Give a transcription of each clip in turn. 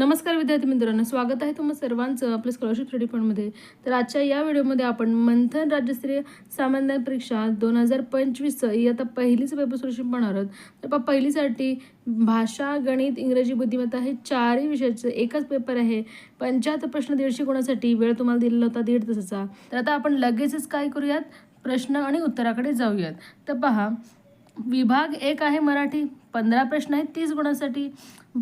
नमस्कार विद्यार्थी मित्रांनो स्वागत आहे तुम्हा सर्वांचं आपल्या स्कॉलरशिप स्टडी फंडमध्ये तर आजच्या या व्हिडिओमध्ये आपण मंथन राज्यस्तरीय सामान्य परीक्षा दोन हजार पंचवीसचं इयत्ता पहिलीचं पेपर सोल्युशन पाहणार आहोत. तर पहा पहिलीसाठी भाषा गणित इंग्रजी बुद्धिमत्ता हे चारही विषयाचं एकच पेपर आहे. पंच्याहत्तर प्रश्न दीडशे गुणासाठी वेळ तुम्हाला दिलेला होता दीड तासाचा. तर आता आपण लगेचच काय करूयात? प्रश्न आणि उत्तराकडे जाऊयात. तर पहा विभाग एक आहे मराठी पंधरा प्रश्न आहेत तीस गुणांसाठी.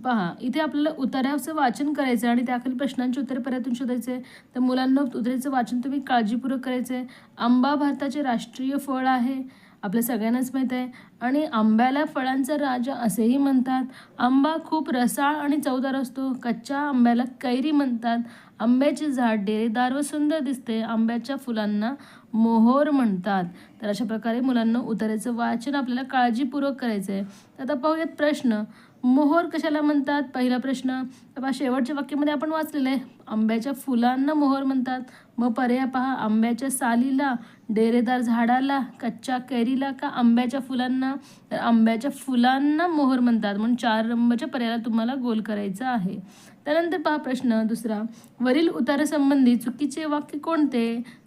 पहा इथे आपल्याला उताराचं वाचन करायचं आहे आणि त्याखाली प्रश्नांची उत्तरे पर्यातून शोधायचे तर मुलांना उत्तरेचं वाचन तुम्ही काळजीपूर्वक करायचं आहे आंबा भारताचे राष्ट्रीय फळ आहे आपल्या सगळ्यांनाच माहीत आहे. आणि आंब्याला फळांचा राजा असेही म्हणतात. आंबा खूप रसाळ आणि चवदार असतो. कच्च्या आंब्याला कैरी म्हणतात. आंब्याचे झाड डेरेदार व सुंदर दिसते. आंब्याच्या फुलांना मोहोर म्हणतात. तर अशा प्रकारे मुलांना उताराचं वाचन आपल्याला काळजीपूर्वक करायचं आहे तर आता पाहूयात प्रश्न. मोहोर कशाला म्हणतात? पहिला प्रश्न. तर शेवटच्या वाक्यामध्ये आपण वाचलेलं आहे. आंब्याच्या फुलांना मोहोर म्हणतात. मग पर्याय पहा. आंब्याच्या सालीला डेरेदार झाडाला कच्च्या कैरीला का आंब्याच्या फुलांना? तर आंब्याच्या फुलांना मोहर म्हणतात. म्हणून चार नंबरच्या पर्यायाला तुम्हाला गोल करायचा आहे. त्यानंतर पहा प्रश्न दुसरा. वरील उतारासंबंधी चुकीचे वाक्य कोणते?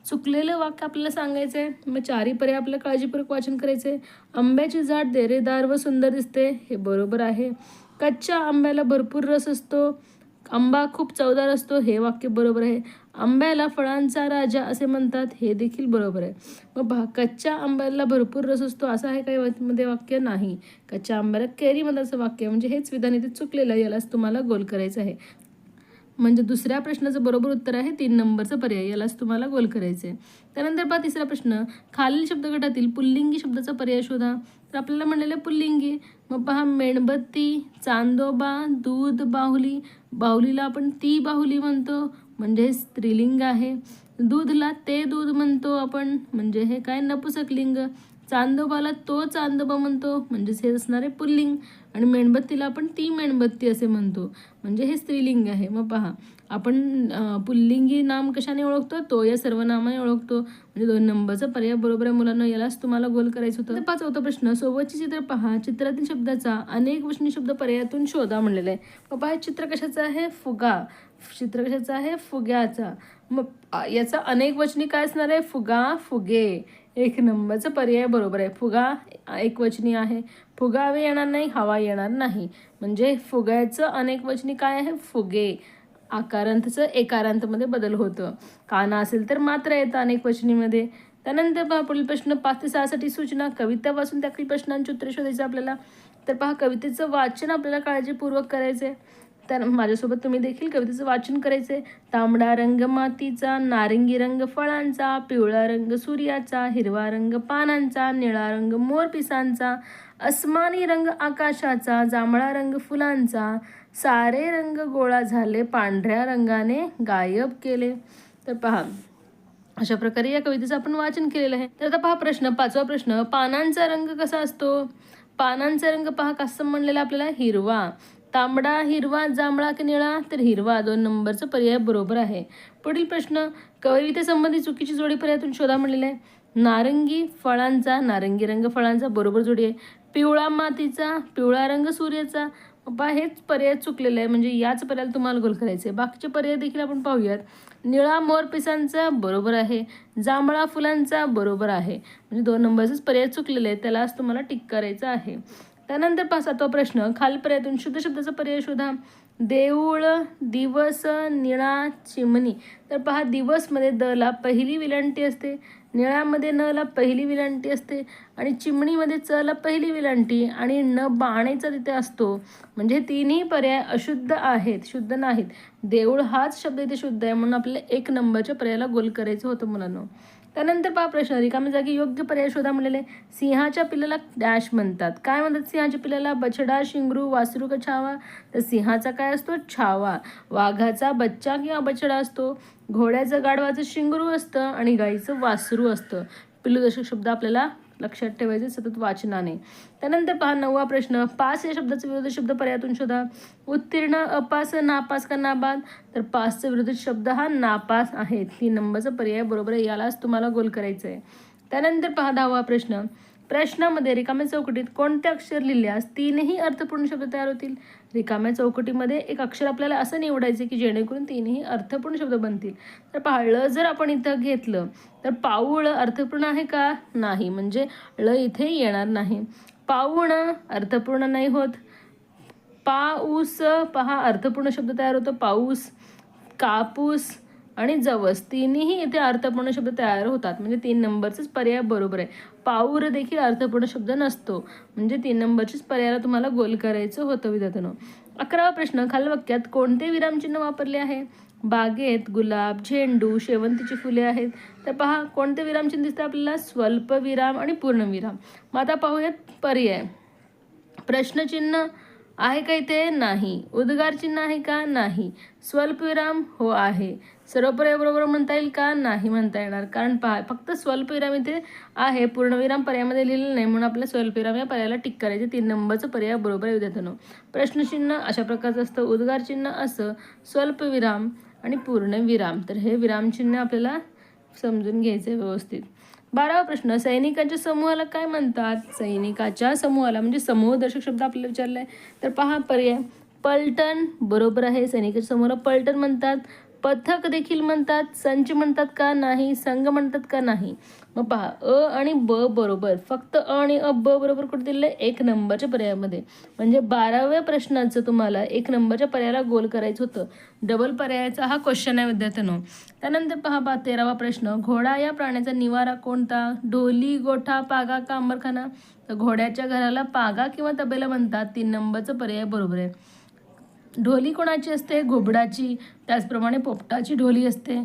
चुकलेलं वाक्य आपल्याला सांगायचं आहे मग चारही पर्याय आपल्याला काळजीपूर्वक वाचन करायचे आहे आंब्याचे झाड देरेदार व सुंदर दिसते. हे बरोबर आहे. कच्च्या आंब्याला भरपूर रस असतो. आंबा खूप चवदार असतो. हे वाक्य बरोबर आहे. आंब्याला फळांचा राजा असे म्हणतात हे देखील बरोबर आहे. मग पहा कच्च्या आंब्याला भरपूर रस असतो असं आहे काही मध्ये वाक्य? नाही. कच्च्या आंब्याला केरी असं वाक्य म्हणजे हेच विधान इथे चुकलेलं आहे यालाच तुम्हाला गोल करायचं आहे. म्हणजे दुसऱ्या प्रश्नाचं बरोबर उत्तर आहे तीन नंबरचं पर्याय यालाच तुम्हाला गोल करायचं आहे. त्यानंतर पहा तिसरा प्रश्न खालील शब्दगटातील पुल्लिंगी शब्दाचा पर्याय शोधा. तर आपल्याला म्हणलेलं आहे पुल्लिंगी. मग पहा मेणबत्ती चांदोबा दूध बाहुली. बाहुलीला आपण ती बाहुली म्हणतो. म्हणजे हे स्त्रीलिंग आहे. दूधला ते दूध म्हणतो आपण. म्हणजे हे काय नपुसकलिंग चांदोबाला तो चांदोबा म्हणतो. म्हणजेच हे असणारे पुल्लिंग. आणि मेणबत्तीला आपण ती मेणबत्ती असे म्हणतो. म्हणजे हे स्त्रीलिंग आहे. मग पहा. आपण पुल्लिंगी नाम कशाने ओळखतो? तो या सर्वनामाने ओळखतो. म्हणजे दोन नंबरचा पर्याय. बरोबर आहे मुलांना? यालाच तुम्हाला गोल करायचं होतं. तर पाच होता प्रश्न. सोबतचे चित्र पहा. चित्रातील शब्दाचा अनेक वचनी शब्द पर्यायातून शोधा म्हणलेला आहे. पहा हे चित्र कशाचं आहे? फुगा. चित्रकशाचं आहे फुग्याचा. मग याचा अनेक वचनी काय असणार आहे? फुगा फुगे. एक नंबरचा पर्याय बरोबर आहे. फुगा एक वचनी आहे. फुगावे येणार नाही हवा येणार नाही. म्हणजे फुग्याचं अनेक वचनी काय आहे? फुगे. आकारांतचं एकारांतमध्ये बदल होतं. काना असेल तर मात्र येतं अनेक वचनीमध्ये. त्यानंतर पहा पुढील प्रश्न पाच ते सहासाठी सूचना. कविता वाचून काही प्रश्नांची उत्तरे शोधायचं आपल्याला. तर पहा कवितेचं वाचन आपल्याला काळजीपूर्वक करायचं आहे तर माझ्यासोबत तुम्ही देखील कवितेचं वाचन करायचे तांबडा रंग मातीचा नारंगी रंग फळांचा पिवळा रंग सूर्याचा हिरवा रंग पानांचा निळा रंग मोरपिसांचा अस्मानी रंग आकाशाचा जांभळा रंग फुलांचा सारे रंग गोळा झाले पांढऱ्या रंगाने गायब केले. तर पहा अशा प्रकारे या कवितेचं आपण वाचन केलेलं आहे. तर आता पहा प्रश्न पाचवा प्रश्न पानांचा रंग कसा असतो? पानांचा रंग पहा कसं म्हणलेला आपल्याला हिरवा. तांबडा हिरवा जांभळा की निळा? तर हिरवा दोन नंबरचा पर्याय बरोबर आहे. पुढील प्रश्न कवितेसंबंधी चुकीची जोडी पर्यायातून शोधा म्हणलेला आहे. नारंगी फळांचा नारंगी रंग फळांचा बरोबर जोडी आहे. पिवळा मातीचा पिवळा रंग सूर्याचा. बा हेच पर्याय चुकलेलं आहे. म्हणजे याच पर्यायाला तुम्हाला गोल करायचं आहे. बाकीचे पर्याय देखील आपण पाहूयात. निळा मोर पिसांचा बरोबर आहे. जांभळा फुलांचा बरोबर आहे. म्हणजे दोन नंबरचाच पर्याय चुकलेला आहे त्यालाच तुम्हाला टिक करायचं आहे. त्यानंतर पासा तो प्रश्न. खालपर्यातून शुद्ध शब्दाचा पर्याय शोधा. देऊळ दिवस निळा चिमणी. तर पहा दिवसमध्ये द ला पहिली विलांटी असते निळामध्ये न ला पहिली विलांटी असते आणि चिमणीमध्ये च ला पहिली विलांटी आणि न बाणेचा तिथे असतो. म्हणजे तिन्ही पर्याय अशुद्ध आहेत शुद्ध नाहीत. देऊळ हाच शब्द इथे शुद्ध आहे म्हणून आपल्याला एक नंबरच्या पर्यायाला गोल करायचं होतं मुलांना. त्यानंतर पहा प्रश्न रिकाम्या जागी योग्य पर्याय शोधा म्हणलेले. सिंहाच्या पिल्लाला डॅश म्हणतात. काय म्हणतात सिंहाच्या पिल्लाला बछडा शिंगरू वासरू का छावा. तर सिंहाचा काय असतो? छावा. वाघाचा बच्चा किंवा बछडा असतो. घोड्याचं गाढवाचं शिंगरू असतं आणि गाईचं वासरू असतं. पिल्लू दशक शब्द आपल्याला लक्षात ठेवायचे सतत वाचनाने. त्यानंतर पहा नववा प्रश्न. पास या शब्दाचा विरोधी शब्द पर्यायातून शोधा. उत्तीर्ण अपास नापास का नाबाद तर पासचा विरोधी शब्द हा नापास आहे. तीन नंबरचा पर्याय बरोबर आहे. यालाच तुम्हाला गोल करायचं आहे त्यानंतर पहा दहावा प्रश्न. प्रश्नामध्ये रिकाम्या चौकटीत कोणते अक्षर लिहिल्यास तीनही अर्थपूर्ण शब्द तयार होतील. रिकाम्या चौकटीमध्ये एक अक्षर आपल्याला असं निवडायचं की जेणेकरून तीनही अर्थपूर्ण शब्द बनतील. तर पाळलं जर आपण इथं घेतलं तर पाऊळ अर्थपूर्ण आहे का? नाही. म्हणजे ळ इथे येणार नाही. पाऊण अर्थपूर्ण नाही होत. पाऊस पहा अर्थपूर्ण शब्द तयार होतो. पाऊस कापूस आणि जवस तिन्हीही इथे अर्थपूर्ण शब्द तयार होतात. म्हणजे तीन नंबरचाच पर्याय बरोबर आहे. पाऊर देखील अर्थपूर्ण शब्द नसतो. म्हणजे तीन नंबरचीच पर्यायाला तुम्हाला गोल करायचं होतं विद्यार्थ्यानं. अकरावा प्रश्न खाल वाक्यात कोणते विरामचिन्ह वापरले आहे? बागेत गुलाब झेंडू शेवंतीची फुले आहेत. तर पहा कोणते विरामचिन्ह दिसतं आपल्याला? स्वल्पविराम आणि पूर्णविराम मग आता पाहूयात पर्याय. प्रश्नचिन्ह आहे का इथे? नाही. उद्गार चिन्ह आहे का? नाही. स्वल्पविराम हो आहे. सर्व पर्याय बरोबर म्हणता येईल का? नाही म्हणता येणार. कारण पहा फक्त स्वल्पविराम इथे आहे पूर्णविराम पर्यायामध्ये लिहिलेलं नाही. म्हणून आपल्या स्वल्पविराम या पर्यायाला टिक करायचे. तीन नंबरचं पर्याय बरोबर आहे विद्यार्थ्यांनो. प्रश्नचिन्ह अशा प्रकारचं असतं. उद्गार चिन्ह असं स्वल्पविराम आणि पूर्णविराम. तर हे विरामचिन्ह आपल्याला समजून घ्यायचे व्यवस्थित. बारावा प्रश्न सैनिकांच्या समूहाला काय म्हणतात? सैनिकाच्या समूहाला म्हणजे समूहदर्शक शब्द आपल्याला विचारलाय. तर पहा पर्याय. पलटण बरोबर आहे. सैनिकाच्या समूहाला पलटण म्हणतात. पथक देखील म्हणतात संच म्हणतात का नाही संघ म्हणतात का नाही? मग पहा अ आणि ब बरोबर. फक्त अ आणि अ ब बरोबर कुठे दिले एक नंबरच्या पर्यायामध्ये. म्हणजे बाराव्या प्रश्नाचं तुम्हाला एक नंबरच्या पर्यायाला गोल करायचं होतं. डबल पर्यायाचा हा क्वेश्चन आहे विद्यार्थ्यांनो. त्यानंतर पहा बा तेरावा प्रश्न. घोडा या प्राण्याचा निवारा कोणता? ढोली गोठा पागा का अंबरखाना? तर घोड्याच्या घराला पागा किंवा तबेला म्हणतात. तीन नंबरचं पर्याय बरोबर आहे. ढोली कोणाची असते? घोबडाची त्याचप्रमाणे पोपटाची ढोली असते.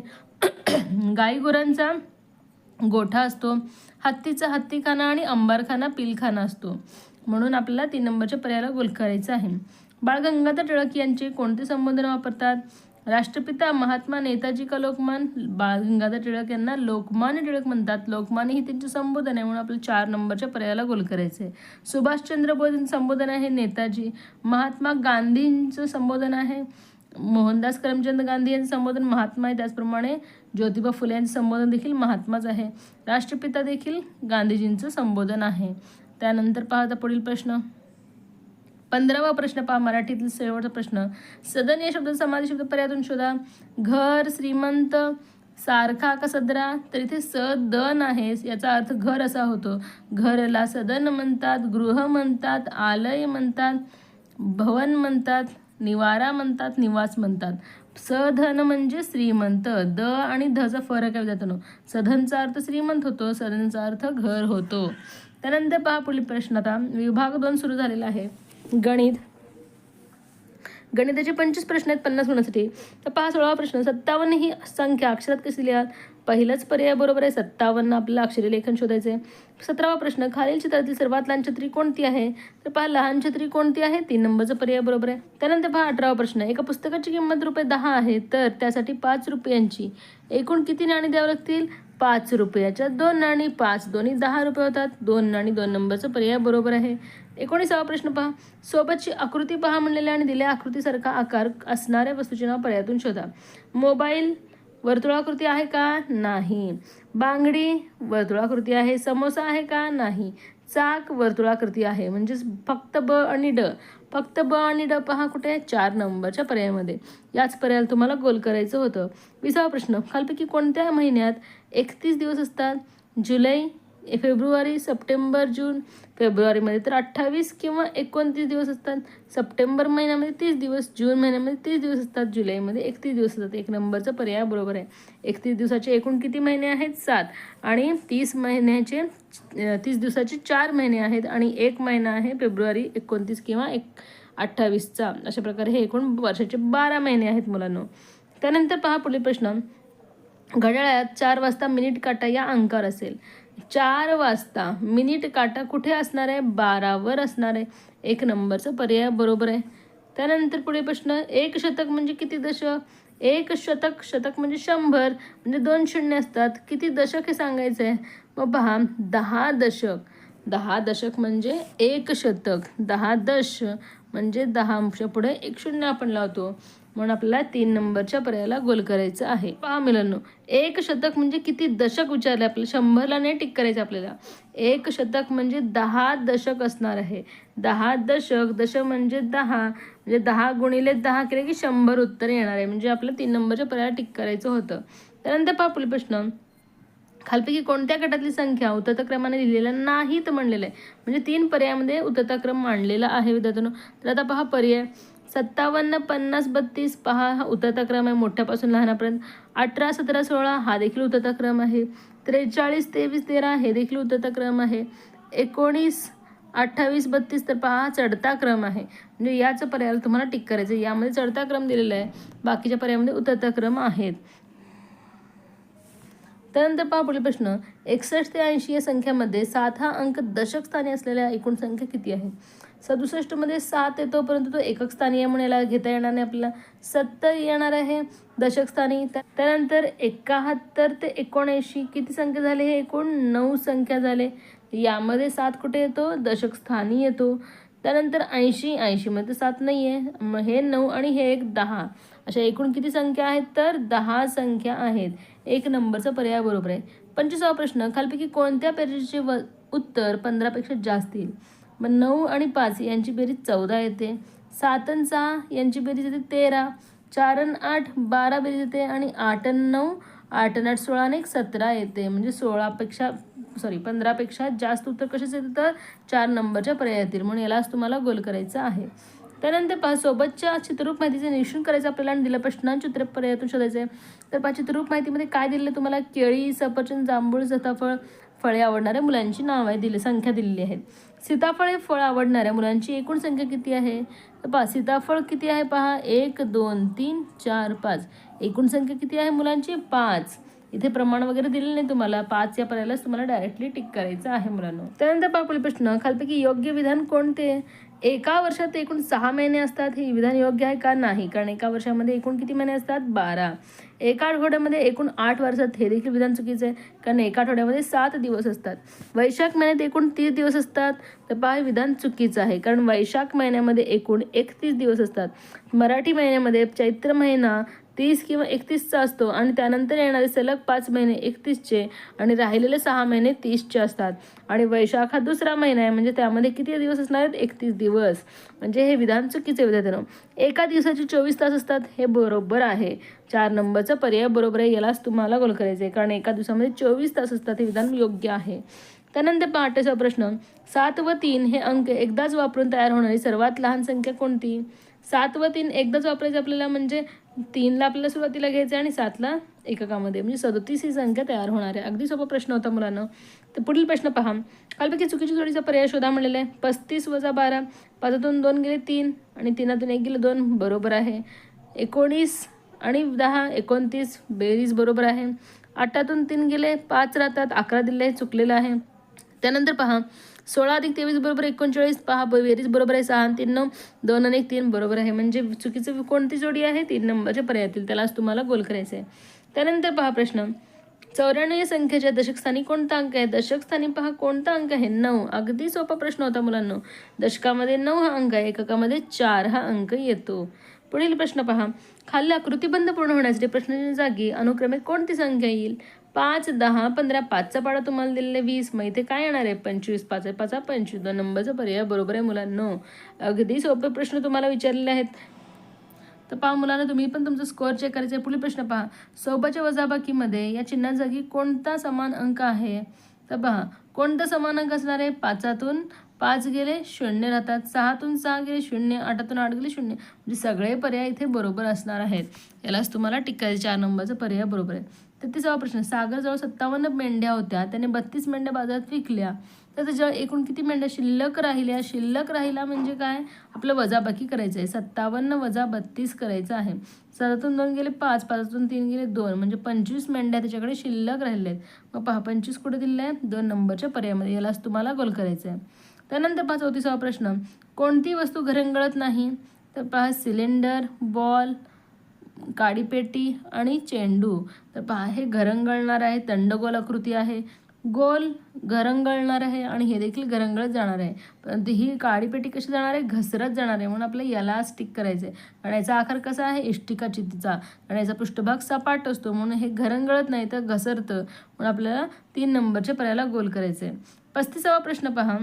गाईगुरांचा गोठा असतो. हत्तीचा हत्तीखाना आणि अंबारखाना पिलखाना असतो. म्हणून आपल्याला तीन नंबरच्या पर्यायाला गोल करायचं आहे. बाळ गंगाधर टिळक यांचे कोणते संबोधन वापरतात? राष्ट्रपिता महात्मा नेताजी का लोकमान? बाळ गंगाधर टिळक यांना लोकमान्य टिळक म्हणतात. लोकमान्य ही त्यांचे संबोधन आहे म्हणून आपल्याला चार नंबरच्या पर्यायाला गोल करायचं. आहे सुभाषचंद्र बोसांचं संबोधन आहे नेताजी. महात्मा गांधींचं संबोधन आहे. मोहनदास करमचंद गांधी यांचं संबोधन महात्मा आहे. त्याचप्रमाणे ज्योतिबा फुले यांचं संबोधन देखील महात्माच आहे. राष्ट्रपिता देखील गांधीजींचं संबोधन आहे. त्यानंतर पाहता पुढील प्रश्न. पंधरावा प्रश्न पहा मराठीतील शेवटचा प्रश्न. सदन या शब्द समाधी शब्द पर्यायातून शोधा. घर श्रीमंत सारखा का सदरा? तर इथे सदन आहे याचा अर्थ घर असा होतो. घरला सदन म्हणतात गृह म्हणतात आलय म्हणतात भवन म्हणतात निवारा म्हणतात निवास म्हणतात. सधन म्हणजे श्रीमंत. द आणि धचा फरक आहे जातो सधनचा अर्थ श्रीमंत होतो सदनचा अर्थ घर होतो. त्यानंतर पहा पुढील प्रश्न आता. विभाग दोन सुरू झालेला आहे. गणित. गणिताचे पंचवीस प्रश्न आहेत पन्नास गुणासाठी. तर पाच सोळावा प्रश्न. सत्तावन्न ही संख्या अक्षरात कशी लिहाल? पहिलाच पर्याय बरोबर आहे. सत्तावन्न आपल्याला अक्षरी लेखन शोधायचे सतरावा प्रश्न. खालील चित्रातील सर्वात लहान छत्री कोणती आहे? तर पहा लहान छत्री कोणती आहे? तीन नंबरचा पर्याय बरोबर आहे. त्यानंतर पहा अठरावा प्रश्न. एका पुस्तकाची किंमत रुपये दहा आहे तर त्यासाठी पाच रुपयांची. एकूण किती नाणी द्यावं लागतील? पाच रुपयाच्या दोन नाणी. पाच दोन्ही दहा रुपये होतात. दोन नाणी दोन नंबरचा पर्याय बरोबर आहे. एकोणीसावा प्रश्न पहा. सोबतची आकृती पहा म्हणलेल्या आणि दिल्या आकृतीसारखा आकार असणाऱ्या वस्तूचे नाव पर्यायातून शोधा. मोबाईल वर्तुळाकृती आहे का? नाही. बांगडी वर्तुळाकृती आहे. समोसा आहे का? नाही. चाक वर्तुळाकृती आहे. म्हणजेच फक्त ब आणि ड. फक्त ब आणि ड पहा कुठे? आहे? चार नंबरच्या पर्यायामध्ये. याच पर्यायाला तुम्हाला गोल करायचं होतं. विसावा प्रश्न. खालपैकी कोणत्या महिन्यात एकतीस दिवस असतात? जुलै फेब्रुवारी सप्टेंबर जून. फेब्रुवारीमध्ये तर अठ्ठावीस किंवा एकोणतीस दिवस असतात. सप्टेंबर महिन्यामध्ये तीस दिवस जून महिन्यामध्ये तीस दिवस असतात. जुलैमध्ये एकतीस दिवस असतात. एक नंबरचा पर्याय बरोबर आहे. एकतीस दिवसाचे एकूण किती महिने आहेत? सात. आणि तीस महिन्याचे तीस दिवसाचे चार महिने आहेत. आणि एक महिना आहे फेब्रुवारी एकोणतीस किंवा एक अठ्ठावीसचा. अशा प्रकारे हे एकूण वर्षाचे बारा महिने आहेत मुलांनो. त्यानंतर पहा पुढील प्रश्न. घड्याळात चार वाजता मिनिट काटा या अंकावर असेल. चार वाजता. मिनिट काटा कुठे असणार आहे? बारावर असणार आहे. एक नंबरचा पर्याय बरोबर आहे. त्यानंतर पुढे प्रश्न एक शतक म्हणजे किती दशक एक शतक शतक म्हणजे शंभर म्हणजे दोन शून्य असतात. किती दशक हे सांगायचं आहे मग पहा दहा दशक. दहा दशक म्हणजे एक शतक. दहा दश म्हणजे दहा अंश. पुढे एक शून्य आपण लावतो. म्हणून आपल्याला तीन नंबरच्या पर्यायाला गोल करायचं आहे. पहा मिलांनो एक शतक म्हणजे किती दशक विचारले आपल्याला? शंभरला नाही टिक करायचं आपल्याला. एक शतक म्हणजे दहा दशक असणार आहे. दहा दशक दशक म्हणजे दहा म्हणजे दहा गुणिले दहा केले की शंभर उत्तर येणार आहे. म्हणजे आपल्याला तीन नंबरच्या पर्यायाला टिक करायचं होतं. त्यानंतर पहा पुढील प्रश्न. खालपैकी कोणत्या गटातली संख्या उतरता क्रमाने नाही नाहीत म्हणलेलं आहे? म्हणजे तीन पर्यायामध्ये उतरता क्रम मांडलेला आहे विद्यार्थ्यांनो. तर आता पहा पर्याय. सत्तावन्न पन्नास बत्तीस पहा हा उतरता क्रम आहे मोठ्यापासून लहानापर्यंत. अठरा सतरा सोळा हा देखील उतरता क्रम आहे. त्रेचाळीस तेवीस तेरा हे देखील उतरता क्रम आहे. एकोणीस अठ्ठावीस बत्तीस तर पहा हा चढता क्रम आहे. म्हणजे याचं पर्यायाला तुम्हाला टिक करायचं आहे. यामध्ये चढता क्रम दिलेला आहे. बाकीच्या पर्यायामध्ये उतरता क्रम आहेत. त्यानंतर पहा पुढील प्रश्न. एकसष्ट ते ऐंशी या संख्यामध्ये सात हा अंक दशक स्थानी असलेल्या एकूण संख्या किती आहे? सदुसष्टमध्ये सात येतो परंतु तो एकक स्थानी आहे म्हणून याला घेता येणार नाही. आपल्याला सत्तर येणार आहे. दशक स्थानी. त्यानंतर एकाहत्तर ते एकोणऐंशी किती संख्या झाले? हे एकूण नऊ संख्या झाले. यामध्ये सात कुठे येतो? दशक स्थानी येतो. त्यानंतर ऐंशी ऐंशीमध्ये सात नाही आहे मग हे नऊ आणि हे एक दहा. अशा एकूण किती संख्या आहेत? तर दहा संख्या आहेत. एक नंबरचा पर्याय बरोबर आहे. पंचवीसावा प्रश्न खालपैकी कोणत्या बेरीजचे व उत्तर पंधरापेक्षा जास्त येईल? मग नऊ आणि पाच यांची बेरीज चौदा येते. सात आणि सहा यांची बेरीज येते तेरा. चार आणि आठ बारा बेरीज येते आणि आठ आणि नऊ आठ आणि आठ सोळा आणि एक सतरा येते. म्हणजे सोळापेक्षा सॉरी पंधरापेक्षा जास्त उत्तर कसेच येते? तर चार नंबरच्या पर्यायातील. म्हणून यालाच तुम्हाला गोल करायचं आहे. त्यानंतर पहा सोबतच्या चित्ररूप माहितीचे निरीक्षण करायचं आपल्याला आणि दिलं प्रश्नांची उत्तर पर्यायातून शोधायचं आहे. तर पहा चित्ररूप माहितीमध्ये काय दिलेलं तुम्हाला? केळी सफरचंद जांभूळ सीताफळ फळे आवडणाऱ्या मुलांची नाव आहे दिली संख्या दिलेली आहेत. सीताफळ हे फळ आवडणाऱ्या मुलांची एकूण संख्या किती आहे? तर पहा सीताफळ किती आहे पहा? एक दोन तीन चार पाच. एकूण संख्या किती आहे मुलांची? पाच. इथे प्रमाण वगैरे दिलेलं नाही तुम्हाला. पाच या पर्यायालाच तुम्हाला डायरेक्टली टिक करायचं आहे मुलांना. त्यानंतर पहा पुढील प्रश्न. खालपैकी योग्य विधान कोणते? एका वर्षात एकूण सहा महिने असतात हे विधान योग्य आहे का नाही? कारण एका वर्षामध्ये एकूण किती महिने असतात? बारा. एका आठवड्यामध्ये एकूण आठ वर्षात हे देखील विधान चुकीचं आहे कारण एका आठवड्यामध्ये सात दिवस असतात. वैशाख महिन्यात एकूण तीस दिवस असतात तर पहा विधान चुकीचं आहे कारण वैशाख महिन्यामध्ये एकूण एकतीस दिवस असतात. मराठी महिन्यामध्ये चैत्र महिना तीस किंवा एकतीसचा असतो आणि त्यानंतर येणारे सलग पाच महिने एकतीसचे आणि राहिलेले सहा महिने तीसचे असतात. आणि वैशाख हा दुसरा महिना आहे म्हणजे त्यामध्ये किती दिवस असणार आहेत? एकतीस दिवस. म्हणजे हे विधान चुकीचे विधान एका दिवसाचे चोवीस तास असतात हे बरोबर आहे. चार नंबरचा पर्याय बरोबर आहे यालाच तुम्हाला गोल करायचं आहे. कारण एका दिवसामध्ये चोवीस तास असतात हे विधान योग्य आहे. त्यानंतर पहाटेचा प्रश्न सात व तीन हे अंक एकदाच वापरून तयार होणारी सर्वात लहान संख्या कोणती? सात व तीन एकदाच वापरायचं आपल्याला म्हणजे तीनला आपल्याला सुरुवातीला घ्यायचं आहे आणि सातला एककामध्ये. म्हणजे सदोतीस ही संख्या तयार होणार आहे. अगदी सोपा प्रश्न होता मुलांना. तर पुढील प्रश्न पहा. कालपैकी चुकीच्या जोडीचा पर्याय शोधा म्हणलेला आहे. पस्तीस वजा बारा. पाचातून दोन गेले तीन आणि तीनातून एक गेले दोन. बरोबर आहे. एकोणीस आणि दहा. एकोणतीस. बेरीज बरोबर आहे. आठातून तीन गेले. पाच राहतात. अकरा दिले. चुकलेलं आहे. त्यानंतर पहा सोळा अधिक तेवीस बरोबर एकोणचाळीस पहा बेरीज बरोबर आहे सहा तीन नऊ दोन आणि तीन बरोबर आहे. म्हणजे चुकीचं कोणती जोडी आहे? तीन नंबरच्या पर्यायातील. त्यालाच तुम्हाला गोल करायचं आहे. त्यानंतर पहा प्रश्न. चौऱ्याण्णव या संख्येच्या दशकस्थानी कोणता अंक आहे? दशकस्थानी पहा कोणता अंक आहे? नऊ. अगदी सोपा प्रश्न होता मुलांना. दशकामध्ये नऊ हा अंक आहे एककामध्ये चार हा अंक येतो. पुढील प्रश्न पहा. खाली आकृतीबंध पूर्ण होण्यासाठी प्रश्नाच्या जागी अनुक्रमे कोणती संख्या येईल? पाच दहा पंधरा पाचचा पाडा तुम्हाला दिलेला वीस. मग इथे काय येणार आहे? पंचवीस पाच आहे. पाचा पंचवीस. दोन नंबरचा पर्याय बरोबर आहे मुलांनो. अगदी सोपे प्रश्न तुम्हाला विचारलेले आहेत. तर पहा मुलांना तुम्ही पण तुमचा स्कोअर चेक करायचा आहे. पुढील प्रश्न पहा. सोबतच्या वजाबाकीमध्ये या चिन्हाजागी कोणता समान अंक आहे? तर पहा कोणता समान अंक असणार आहे? पाचातून पाच गेले शून्य राहतात. सहातून सहा गेले शून्य. आठातून आठ गेले शून्य. म्हणजे सगळे पर्याय इथे बरोबर असणार आहेत. यालाच तुम्हाला टिकायचे चार नंबरचा पर्याय बरोबर आहे तर प्रश्न सागरजवळ सत्तावन्न मेंढ्या होत्या त्याने बत्तीस मेंढ्या बाजारात विकल्या. तर त्याच्या एकूण किती मेंढ्या शिल्लक राहिल्या? शिल्लक राहिला म्हणजे काय? आपलं वजाबाकी करायचं आहे. सत्तावन्न वजा बत्तीस करायचं आहे. सातातून दोन गेले पाच. पाचातून तीन गेले दोन. म्हणजे पंचवीस मेंढ्या त्याच्याकडे शिल्लक राहिल्या आहेत मग पहा पंचवीस कुठे दिलेल्या आहे दोन नंबरच्या पर्यायामध्ये. यालाच तुम्हाला गोल करायचं आहे. त्यानंतर पहा चौतीसावा प्रश्न. कोणती वस्तू घरंगळत नाही? तर पहा सिलेंडर बॉल काडीपेटी आणि चेंडू. तर पहा हे घरंगळणार आहे दंडगोल आकृती आहे. गोल घरंगळणार आहे आणि हे देखील घरंगळत जाणार आहे. परंतु ही काळी पेटी कशी जाणार आहे? घसरत जाणार आहे म्हणून आपल्याला याला स्टिक करायचं आहे कारण याचा आकार कसा आहे? इष्टिका चित्तीचा आणि याचा पृष्ठभाग सपाट असतो म्हणून हे घरंगळत नाही तर घसरतं. म्हणून आपल्याला तीन नंबरच्या पर्यायाला गोल करायचं आहे पस्तीसावा प्रश्न पहा.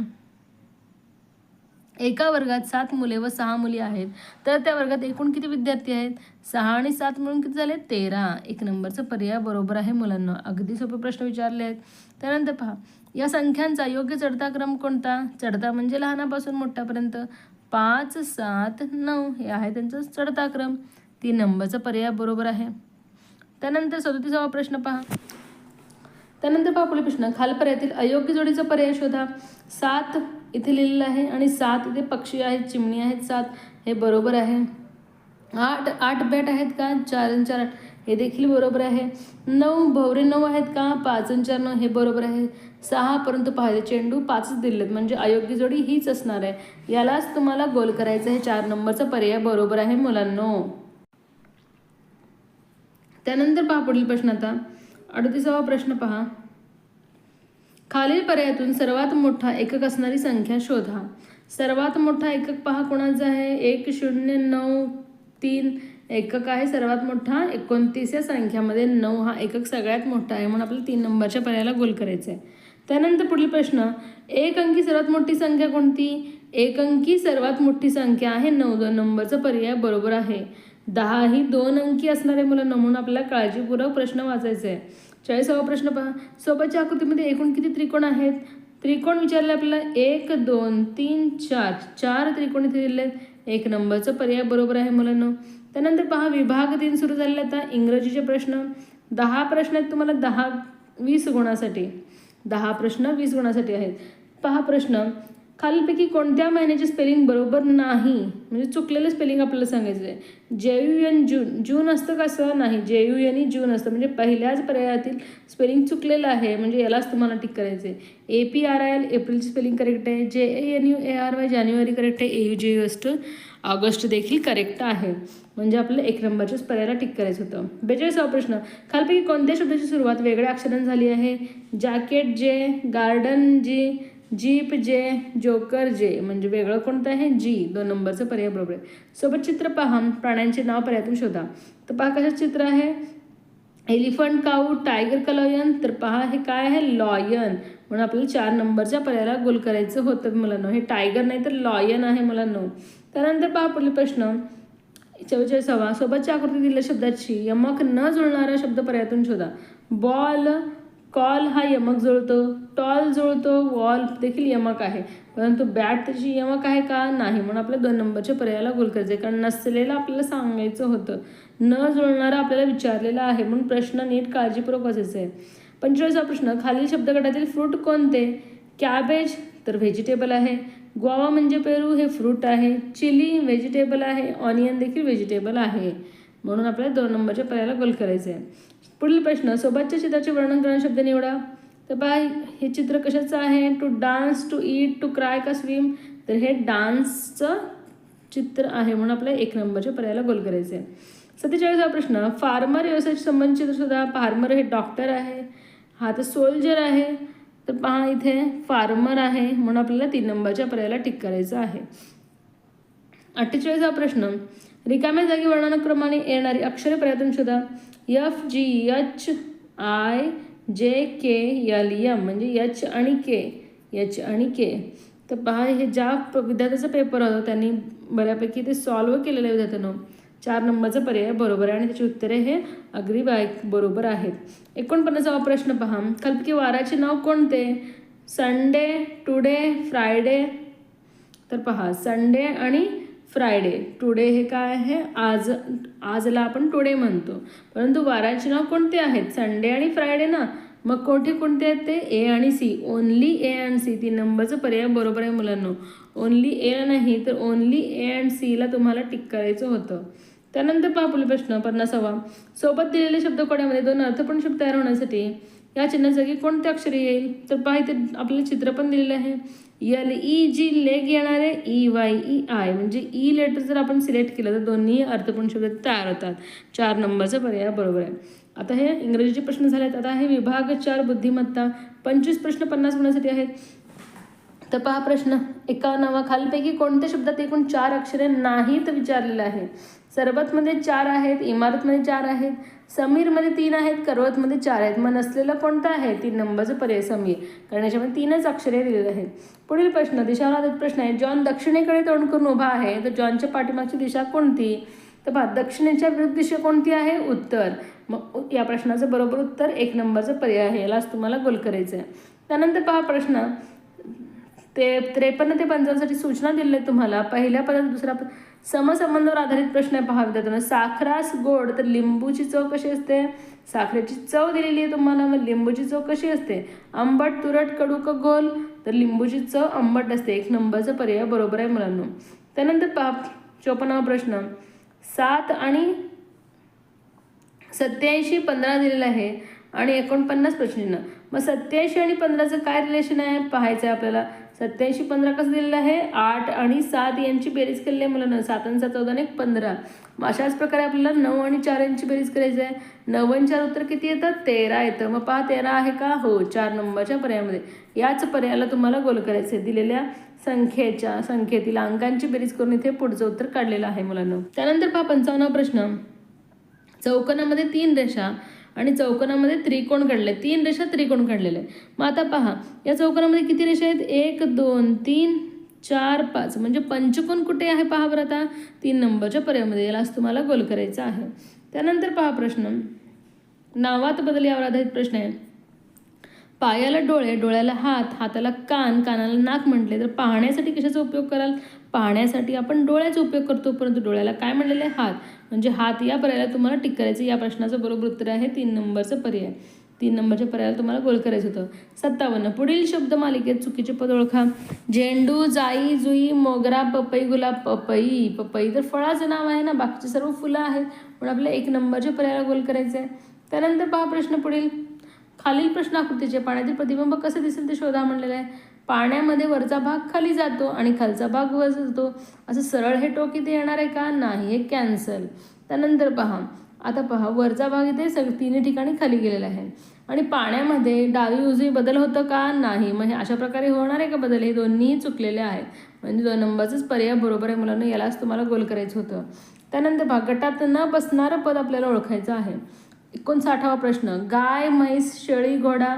एका वर्गात सात मुले व सहा मुली आहेत. तर त्या वर्गात एकूण किती विद्यार्थी आहेत? सहा आणि सात मिळून किती झाले? तेरा. एक नंबरचा पर्याय बरोबर आहे मुलांना. अगदी सोपे प्रश्न विचारले आहेत. त्यानंतर पहा. या संख्यांचा योग्य चढता क्रम कोणता? चढता म्हणजे लहानापासून मोठ्यापर्यंत. पाच सात नऊ हे आहे त्यांचा चढता क्रम. तीन नंबरचा पर्याय बरोबर आहे. त्यानंतर सदोतीसावा प्रश्न पहा. त्यानंतर पहा पुढील प्रश्न. खालपर्यातील अयोग्य जोडीचा पर्याय शोधा. सात इथे लिहिलेलं आहे. आणि सात इथे पक्षी आहेत चिमणी आहेत सात हे बरोबर आहे. आठ आठ बॅट आहेत का? चार आणि चार आठ. हे देखील बरोबर आहे. नऊ भवरे नऊ आहेत का? पाच आणि चार नऊ हे बरोबर आहे. सहा परंतु पाहिले चेंडू पाचच दिलेत. म्हणजे अयोग्य जोडी हीच असणार आहे. यालाच तुम्हाला गोल करायचं आहे. चार नंबरचा पर्याय बरोबर आहे मुलांनो. त्यानंतर पहा पुढील प्रश्न आता. अडतीसावा प्रश्न पहा. खालील पर्यायातून सर्वात मोठा एकक असणारी संख्या शोधा. सर्वात मोठा एकक पहा कोणाचा आहे? एक शून्य नऊ तीन एकक आहे. सर्वात मोठा एकोणतीस. या संख्यामध्ये नऊ हा एकक सगळ्यात मोठा आहे म्हणून आपल्याला तीन नंबरच्या पर्यायाला गोल करायचं आहे. त्यानंतर पुढील प्रश्न एक अंकी सर्वात मोठी संख्या कोणती? एक अंकी सर्वात मोठी संख्या आहे. नऊ दोन नंबरचा पर्याय बरोबर आहे. दहा ही दोन अंकी असणारे मुलं नमून आपल्याला काळजीपूर्वक प्रश्न वाचायचे आहे. चाळीसावा प्रश्न पहा. सोबतच्या आकृतीमध्ये एकूण किती त्रिकोण आहेत? त्रिकोण विचारले आपल्याला एक दोन तीन चार. चार त्रिकोण इथे दिले आहेत. एक नंबरचा पर्याय बरोबर आहे मुलांना. त्यानंतर पहा विभाग तीन सुरू झालेले आता इंग्रजीचे प्रश्न. दहा प्रश्न आहेत तुम्हाला दहा वीस गुणासाठी. दहा प्रश्न वीस गुणासाठी आहेत. पहा प्रश्न. खालीलपैकी कोणत्या महिन्याचे स्पेलिंग बरोबर नाही? म्हणजे चुकलेलं स्पेलिंग आपल्याला सांगायचं आहे जे यू एन जून. जून असतं कसं नाही. जे यू एन ई जून असतं. म्हणजे पहिल्याच पर्यायातील स्पेलिंग चुकलेलं आहे. म्हणजे यालाच तुम्हाला टिक करायचं आहे A P R I L एप्रिलची spelling correct आहे. J A N U A R Y January correct आहे. A U J U August देखील करेक्ट आहे. म्हणजे आपल्याला एक नंबरच्याच पर्यायाला टिक करायचं होतं. बेचाळीसावा प्रश्न. खालपैकी कोणत्या शब्दाची सुरुवात वेगळ्या अक्षरांनी झाली आहे? Jacket J garden G jeep J joker J म्हणजे वेगळं कोणतं आहे? जी दोन नंबरचं पर्याय बरोबर आहे. सोबत चित्र पहा प्राण्यांचे नाव पर्यायातून शोधा. तर पहा कशाचं चित्र आहे. एलिफंट काऊ टायगर कलॉयन तर पहा हे काय आहे? लॉयन. म्हणून आपल्याला चार नंबरच्या पर्यायाला गोल करायचं होतं मुलांनो. हे टायगर नाही तर लॉयन आहे मुलांनो. त्यानंतर पहा पुढील प्रश्न. चव्वेचाळीसावा सोबतच्या आकृती दिलेल्या शब्दाची यमक न जुळणारा शब्द पर्यायातून शोधा. बॉल कॉल हा यमक जुळतो टॉल जुळतो वॉल देखील यमक आहे. परंतु बॅट त्याची यमक आहे का? नाही. म्हणून आपल्या दोन नंबरच्या पर्यायाला गोल करायचं. आहे कारण नसलेलं आपल्याला सांगायचं होतं. न जुळणारा आपल्याला विचारलेला आहे. म्हणून प्रश्न नीट काळजीपूर्वक वाचायचा आहे पंचेचाळीसा प्रश्न. खालील शब्दगटातील फ्रूट कोणते? कॅबेज तर व्हेजिटेबल आहे. ग्वावा म्हणजे पेरू. हे फ्रूट आहे. चिली व्हेजिटेबल आहे. ऑनियन देखील व्हेजिटेबल आहे. म्हणून आपल्याला दोन नंबरच्या पर्यायाला गोल करायचं. आहे पुढील प्रश्न सोबतच्या चित्राचे वर्णन करणारे शब्द निवडा. तर बाय हे चित्र कशाचं आहे? To dance to eat to cry का स्विम तर हे डान्सचं चित्र आहे म्हणून आपल्याला एक नंबरच्या पर्यायाला गोल करायचं आहे सत्तेचाळीसा प्रश्न फार्मर व्यवसायाशी संबंधित चित्र सुद्धा फार्मर हे डॉक्टर आहे. हा तर सोल्जर आहे. तर पहा इथे फार्मर आहे म्हणून आपल्याला तीन नंबरच्या पर्यायाला टिक करायचं आहे. अठ्ठेचाळीसा प्रश्न रिकाम्या जागी वर्णनाक्रमाने येणारी अक्षरे प्रयत्न शोधा. F G H I J K L M म्हणजे एच आणि के एच आणि के तर पहा हे ज्या विद्यार्थ्याचा पेपर होता त्यांनी बऱ्यापैकी ते सॉल्व केलेलं आहे चार नंबरचा पर्याय बरोबर आहे आणि त्याची उत्तरे हे अगदी बाय बरोबर आहेत. एकोणपन्नासावा प्रश्न पहा. कल्पकी वाराचे नाव कोणते? संडे टुडे फ्रायडे तर पहा संडे आणि फ्रायडे. टुडे हे काय आहे? आज आजला आपण टुडे म्हणतो. परंतु वारांची नाव कोणते आहेत? संडे आणि फ्रायडे ना? मग कोठे कोणते आहेत ते? ए आणि C. Only A and C. तीन नंबरचं पर्याय बरोबर आहे मुलांना. ओनली ए नाही तर ओनली ए अँड सीला तुम्हाला टिक करायचं होतं. त्यानंतर पहा पुढील प्रश्न पन्नासावा. सोबत दिलेले शब्द कोड्यामध्ये दोन अर्थपूर्ण शब्द तयार होण्यासाठी या चिन्हाजागी कोणते अक्षर येईल? तर पहा इथे आपल्याला चित्र पण दिलेलं आहे. यल ई जी लेग येणार आहे E e, Y E e, I म्हणजे e ई लेटर जर आपण सिलेक्ट केलं तर दोन्ही अर्थपूर्ण शब्द तयार होतात. चार नंबरचा पर्याय बरोबर आहे. आता हे इंग्रजीचे प्रश्न झाले आहेत आता हे विभाग चार बुद्धिमत्ता पंचवीस प्रश्न पन्नास होण्यासाठी आहेत. तर पहा प्रश्न. एका नावाखालपैकी कोणत्या शब्दात एकूण चार अक्षरे नाहीत विचारलेलं आहे सरबतमध्ये चार आहेत इमारतमध्ये चार आहेत समीरमध्ये तीन आहेत करवतमध्ये चार आहेत. मग नसलेलं कोणतं आहे? तीन नंबरचं पर्याय समीर. कारण याच्यामध्ये तीनच अक्षरे दिलेली आहेत. पुढील प्रश्न दिशावर आधारित प्रश्न आहे. जॉन दक्षिणेकडे तोंड करून उभा आहे तर जॉनच्या पाठीमागची दिशा कोणती? तर पहा दक्षिणेच्या विरुद्ध दिशा कोणती आहे? उत्तर. मग या प्रश्नाचं बरोबर उत्तर एक नंबरचं पर्याय आहे. यालाच तुम्हाला गोल करायचं आहे त्यानंतर पहा प्रश्न. ते त्रेपन्न ते पंचावन्नसाठी सूचना दिल्या आहेत तुम्हाला. पहिल्या पदात दुसरा पद समसंबंधावर आधारित प्रश्न आहे पहा विद्यार्थ्यांना. साखरास गोड तर लिंबूची चव कशी असते? साखरेची चव दिलेली आहे तुम्हाला मग लिंबूची चव कशी असते? आंबट तुरट कडू का गोल तर लिंबूची चव आंबट असते. एक नंबरचा पर्याय बरोबर आहे मुलांना. त्यानंतर पहा चोपन्नावा प्रश्न. सात आणि सत्याऐंशी पंधरा दिलेला आहे आणि एकोणपन्नास प्रश्न. मग सत्याऐंशी आणि पंधराचं काय रिलेशन आहे? पाहायचं आहे आपल्याला. सत्याऐंशी पंधरा कसं दिलेलं आहे? आठ आणि सात यांची बेरीज केलेली आहे मुलांना. सात आणि सात चौदा आणि एक पंधरा. मग अशाच प्रकारे आपल्याला नऊ आणि चार यांची बेरीज करायची आहे. नऊ आणि चार उत्तर किती येतं तेरा येतं. मग पहा तेरा आहे का? हो चार नंबरच्या पर्यायामध्ये. याच पर्यायाला तुम्हाला गोल करायचं आहे दिलेल्या संख्येच्या संख्येतील अंकांची बेरीज करून इथे पुढचं उत्तर काढलेलं आहे मुलांना. त्यानंतर पहा पंचावन्न प्रश्न. चौकोनामध्ये तीन रेषा. आणि चौकोनामध्ये त्रिकोण काढले तीन रेषा त्रिकोण काढलेले आहे. मग आता पहा या चौकोनामध्ये किती रेषा आहेत? एक दोन तीन चार पाच. म्हणजे पंचकोन कुठे आहे पहा बरं आता? तीन नंबरच्या पर्यायामध्ये. यालाच तुम्हाला गोल करायचा आहे. त्यानंतर पहा प्रश्न. नावात बदल यावर आधारित प्रश्न आहे पायाला डोळे डोळ्याला हात हाताला कान कानाला नाक म्हटले तर पाहण्यासाठी कशाचा उपयोग कराल? पाहण्यासाठी आपण डोळ्याचा उपयोग करतो परंतु डोळ्याला काय म्हणलेले आहे हात. म्हणजे हात या पर्यायाला तुम्हाला टिक करायचं या प्रश्नाचं बरोबर उत्तर आहे तीन नंबरचं पर्याय. तीन नंबरच्या पर्यायाला तुम्हाला गोल करायचं होतं. सत्तावन्न. पुढील शब्द मालिकेत चुकीचे पद ओळखा. झेंडू जाई जुई मोगरा पपई गुलाब पपई. पपई तर फळाचं नाव आहे ना. बाकीचे सर्व फुलं आहेत. म्हणून आपल्याला एक नंबरच्या पर्यायाला गोल करायचं आहे त्यानंतर पहा प्रश्न पुढील. खालील प्रश्नाकृतीचे पाण्यातील प्रतिबिंब कसे दिसेल ते शोधा म्हणलेलं आहे. पाण्यामध्ये वरचा भाग खाली जातो आणि खालचा भाग वर जातो. असं सरळ हे टोक इथे येणार आहे का? नाही हे कॅन्सल. त्यानंतर पहा. आता पहा वरचा भाग इथे सग तिन्ही ठिकाणी खाली गेलेला आहे. आणि पाण्यामध्ये डावी उजवी बदल होतं का? नाही. मग हे अशा प्रकारे होणार आहे का बदल? हे दोन्ही चुकलेले आहेत. म्हणजे दोन नंबरचाच पर्याय बरोबर आहे मुलांना यालाच तुम्हाला गोल करायचं होतं. त्यानंतर भाग गटात न बसणारं पद आपल्याला ओळखायचं आहे. एकोणसाठावा प्रश्न. गाय म्हैस शेळी घोडा.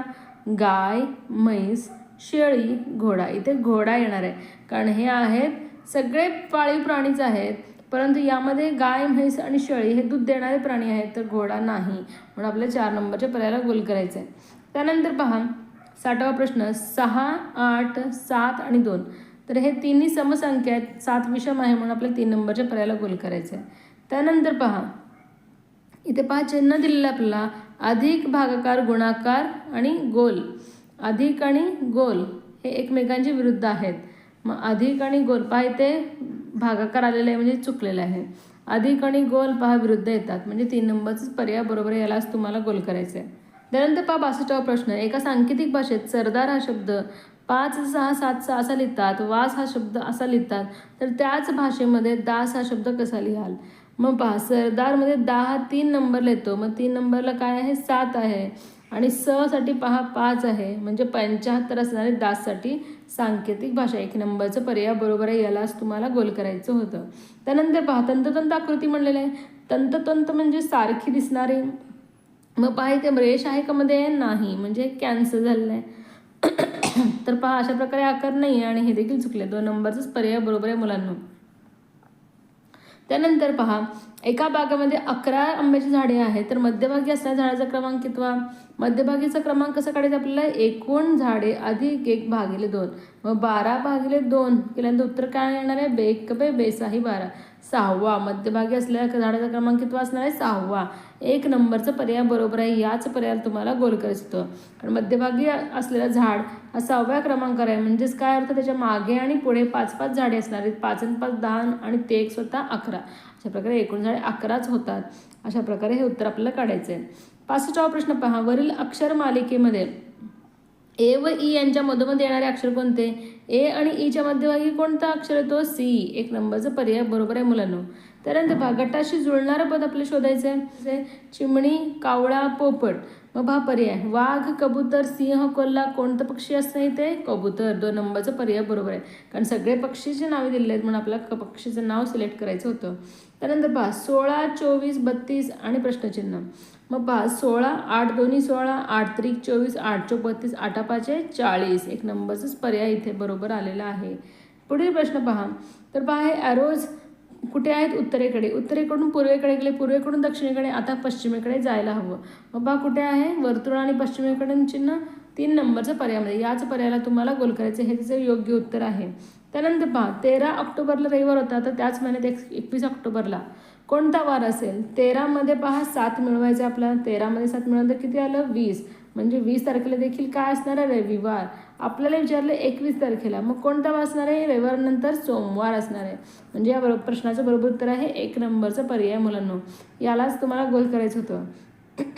गाय म्हैस शेळी घोडा. इथे घोडा येणार आहे. कारण हे आहेत सगळे पाळीव प्राणीच आहेत. परंतु यामध्ये गाय म्हैस आणि शेळी हे दूध देणारे प्राणी आहेत. तर घोडा नाही. म्हणून आपल्या चार नंबरच्या पर्यायाला गोल करायचं आहे त्यानंतर पहा. साठावा प्रश्न. सहा आठ सात आणि दोन. तर हे तिन्ही समसंख्या आहेत. सात विषम आहे म्हणून आपल्या तीन नंबरच्या पर्यायाला गोल करायचं आहे त्यानंतर पहा. इथे पहा चिन्ह दिलेलं आपल्याला. अधिक भागाकार गुणाकार आणि गोल. अधिक आणि गोल हे एकमेकांचे विरुद्ध आहेत. मग अधिक आणि गोल पहा इथे भागाकार आलेला आहे म्हणजे चुकलेलं आहे. अधिक आणि गोल पहा विरुद्ध येतात. म्हणजे तीन नंबरचाच पर्याय बरोबर आहे यालाच तुम्हाला गोल करायचं आहे त्यानंतर पहा बासष्टावा प्रश्न. एका सांकेतिक भाषेत सरदार हा शब्द पाच सहा सात सहा असा लिहितात वास हा शब्द असा लिहितात. तर त्याच भाषेमध्ये दास हा शब्द कसा लिहाल? मग पहा सरदारमध्ये दहा तीन नंबरला येतो. मग तीन नंबरला काय आहे? सात आहे. आणि स साठी पहा पाच आहे. म्हणजे पंच्याहत्तर असणारे दाससाठी सांकेतिक भाषा. एक नंबरचं पर्याय बरोबर आहे यालाच तुम्हाला गोल करायचं होतं. त्यानंतर पहा तंततंत आकृती म्हणलेलं आहे. तंततंत म्हणजे सारखी दिसणारे. मग पहा इथे रेष आहे का मध्ये? नाही. म्हणजे कॅन्सल झालेलं आहे. तर पहा अशा प्रकारे आकार नाही आहे आणि हे देखील चुकले दोन नंबरचाच पर्याय बरोबर आहे मुलांना. त्यानंतर पहा एका बागेमध्ये अकरा आंब्याची झाडे आहेत तर मध्यभागी असणाऱ्या झाडाचा क्रमांक कितवा? मध्यभागीचा क्रमांक कसा काढायचा आपल्याला? एकूण झाडे अधिक एक भागिले दोन. मग बारा भागिले दोन केल्यानंतर उत्तर काय येणार आहे? बेक बे बेसाही बारा. सहावा. मध्यभागी असलेल्या झाडाचा क्रमांक कितवा असणार आहे? सहावा. एक नंबरचं पर्याय बरोबर आहे. याच पर्यायाला तुम्हाला गोल करायचं होतं. कारण मध्यभागी असलेलं झाड हा सहाव्या क्रमांकावर आहे. म्हणजेच काय अर्थ? त्याच्यामागे आणि पुढे पाच पाच झाडे असणार आहेत. पाच आणि पाच दहा आणि ते एक स्वतः अकरा. अशा प्रकारे एकूण झाडे अकराच होतात. अशा प्रकारे हे उत्तर आपल्याला काढायचं आहे पासष्टावा प्रश्न पहा. वरील अक्षर मालिकेमध्ये ए व ई यांच्या मधोमध येणारे अक्षर कोणते? ए आणि ईच्या मध्यभागी कोणता अक्षर येतो? सी. एक नंबरचा पर्याय बरोबर आहे मुलांनो. त्यानंतर पहा गटाशी जुळणारं पद आपल्याला शोधायचं आहे जसे चिमणी कावळा पोपट. मग हा पर्याय. वाघ कबूतर सिंह कोल्हा कोणतं पक्षी असतं इथे? कबूतर. दोन नंबरचा पर्याय बरोबर आहे. कारण सगळे पक्षीचे नावे दिलेले आहेत म्हणून आपल्याला क- पक्षीचं नाव सिलेक्ट करायचं होतं. त्यानंतर पहा सोळा चोवीस बत्तीस आणि प्रश्नचिन्ह. मग पहा सोळा आठ दोन्ही सोळा आठ त्रिक चोवीस आठ चो बत्तीस आठा पाचे चाळीस. एक नंबरचाच पर्याय इथे बरोबर आलेला आहे. पुढील प्रश्न पहा. तर पहा हे ॲरोज कुठे आहेत? उत्तरेकडे. उत्तरेकडून पूर्वेकडे गेले पूर्वेकडून दक्षिणेकडे आता पश्चिमेकडे जायला हवं. मग पहा कुठे आहे? वर्तुळ आणि पश्चिमेकडून चिन्ह तीन नंबरचं पर्यायामध्ये याच पर्यायाला तुम्हाला गोल करायचं हे त्याचं योग्य उत्तर आहे. त्यानंतर पहा तेरा ऑक्टोबरला रविवार होता. तर त्याच महिन्यात एक एकवीस ऑक्टोबरला. कोणता वार असेल? तेरामध्ये पहा सात मिळवायचं आहे आपल्याला. तेरामध्ये सात मिळवलं तर किती आलं? वीस. म्हणजे वीस तारखेला देखील काय असणार आहे? रविवार. आपल्याला विचारलं एकवीस तारखेला. मग कोणता वार असणार आहे? रविवारनंतर सोमवार असणार आहे. म्हणजे या बरोबर प्रश्नाचं बरोबर उत्तर आहे एक नंबरचा पर्याय मुलांनो. यालाच तुम्हाला गोल करायचं होतं.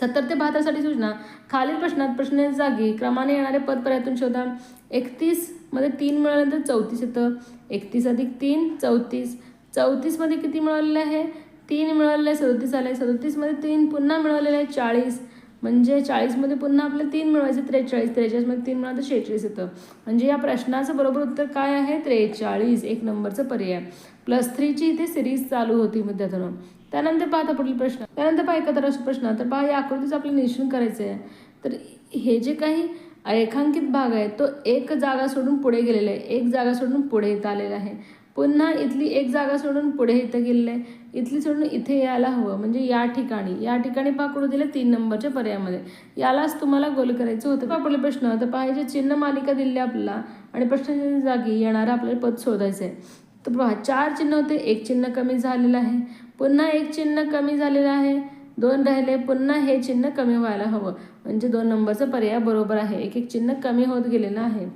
सत्तर ते बहात्तरसाठी सूचना. खालील प्रश्नात प्रश्न जागी क्रमाने येणारे पद पर्यायातून शोधा. एकतीसमध्ये तीन मिळाल्यानंतर चौतीस येतं. एकतीस अधिक तीन चौतीस. चौतीसमध्ये किती मिळवलेलं आहे? तीन मिळवलेलं आहे सदोतीस आलं आहे सदोतीसमध्ये तीन पुन्हा मिळवलेलं आहे चाळीस. म्हणजे चाळीसमध्ये पुन्हा आपल्याला तीन मिळवायचे त्रेचाळीस. त्रेचाळीसमध्ये तीन मिळालं तर शेहेचाळीस येतं. म्हणजे या प्रश्नाचं बरोबर उत्तर काय आहे? त्रेचाळीस. एक नंबरचं पर्याय. प्लस थ्रीची इथे सिरीज चालू होती मध्यातून त्यानंतर पाहता पुढील प्रश्न. त्यानंतर पहा एकत्र प्रश्न. तर पहा या आकृतीचं आपलं निरीक्षण करायचं आहे तर हे जे काही रेखांकित भाग आहे तो एक जागा सोडून पुढे गेलेला आहे. एक जागा सोडून पुढे येत आलेला आहे. पुन्हा इथली एक जागा सोडून पुढे इथं गेलेलं आहे. इथली सोडून इथे यायला हवं. म्हणजे या ठिकाणी. या ठिकाणी पाकडू दिले तीन नंबरच्या पर्यायामध्ये. यालाच तुम्हाला गोल करायचं होतं. पहा प्रश्न तर पाहिजे चिन्ह मालिका दिली आपला आपल्याला आणि प्रश्नाच्या जागी येणारं आपल्याला पद शोधायचं आहे तर पहा चार चिन्ह होते. एक चिन्ह कमी झालेलं आहे. पुन्हा एक चिन्ह कमी झालेलं आहे. दोन राहिले. पुन्हा हे चिन्ह कमी व्हायला हवं. म्हणजे दोन नंबरचा पर्याय बरोबर आहे. एक एक चिन्ह कमी होत गेलेलं आहे.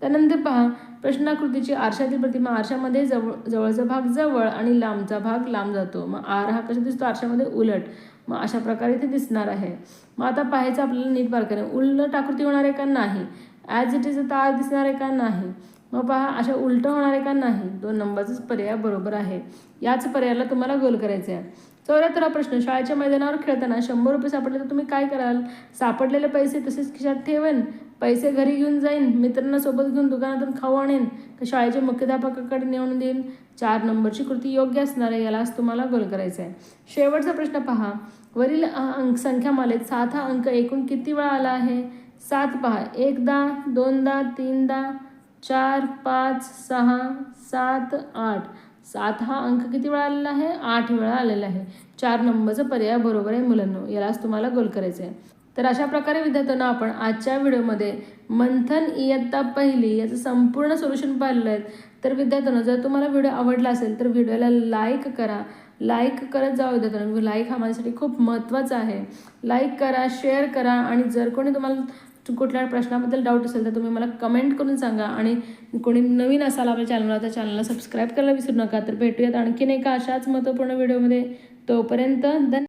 त्यानंतर पहा प्रश्नाकृतीची आरशातील प्रतिमा आरशामध्ये जवळ जवळचा भाग जवळ आणि लांबचा भाग लांब जातो. मग आर हा कसा दिसतो? आरशामध्ये उलट. मग अशा प्रकारे ते दिसणार आहे. मग आता पाहायचं आपल्याला नीट बारकाने उलट आकृती होणार आहे का नाही? ॲज इट इज तार दिसणार आहे का नाही? मग पहा अशा उलटं होणार आहे का नाही? दोन नंबरचाच पर्याय बरोबर आहे. याच पर्यायाला तुम्हाला गोल करायचे आहे. चौऱ्याहत्तरा प्रश्न. शाळेच्या मैदानावर खेळताना शंभर रुपये सापडले तर तुम्ही काय कराल? सापडलेले पैसे तसेच खिशात ठेवेन? पैसे घरी घेऊन जाईन मित्रांना सोबत घेऊन दुकानातून खाऊ आणेन का शाळेच्या मुख्याध्यापकाकडे नेऊन देईन? चार नंबरची कृती योग्य असणार आहे यालाच तुम्हाला गोल करायचं आहे. शेवटचा प्रश्न पहा. वरील अंक संख्यामालेत सात हा अंक एकूण किती वेळा आला आहे? सात पहा. एकदा दोनदा तीनदा चार पाच सहा सात आठ. सात हा अंक किती वेळा आलेला आहे? आठ वेळा आलेला आहे. चार नंबरचा पर्याय बरोबर आहे मुलांनो यालाच तुम्हाला गोल करायचं आहे. तर अशा प्रकारे विद्यार्थ्यांना आपण आजच्या व्हिडिओमध्ये मंथन इयत्ता पहिली याचं संपूर्ण सोल्युशन पाहिलेलं आहे. तर विद्यार्थ्यांना जर तुम्हाला व्हिडिओ आवडला असेल तर व्हिडिओला लाईक करा. लाईक करत जाऊ विद्यार्थ्यांना लाईक म्हणजे हा माझ्यासाठी खूप महत्त्वाचा आहे. लाईक करा शेअर करा आणि जर कोणी तुम्हाला कुठल्या प्रश्नाबद्दल डाऊट असेल तर तुम्ही मला कमेंट करून सांगा. आणि कोणी नवीन असाल आपल्या चॅनलला तर चॅनलला सबस्क्राईब करायला विसरू नका. तर भेटूयात आणखीन एका अशाच महत्त्वपूर्ण व्हिडिओमध्ये. तोपर्यंत धन्यवाद.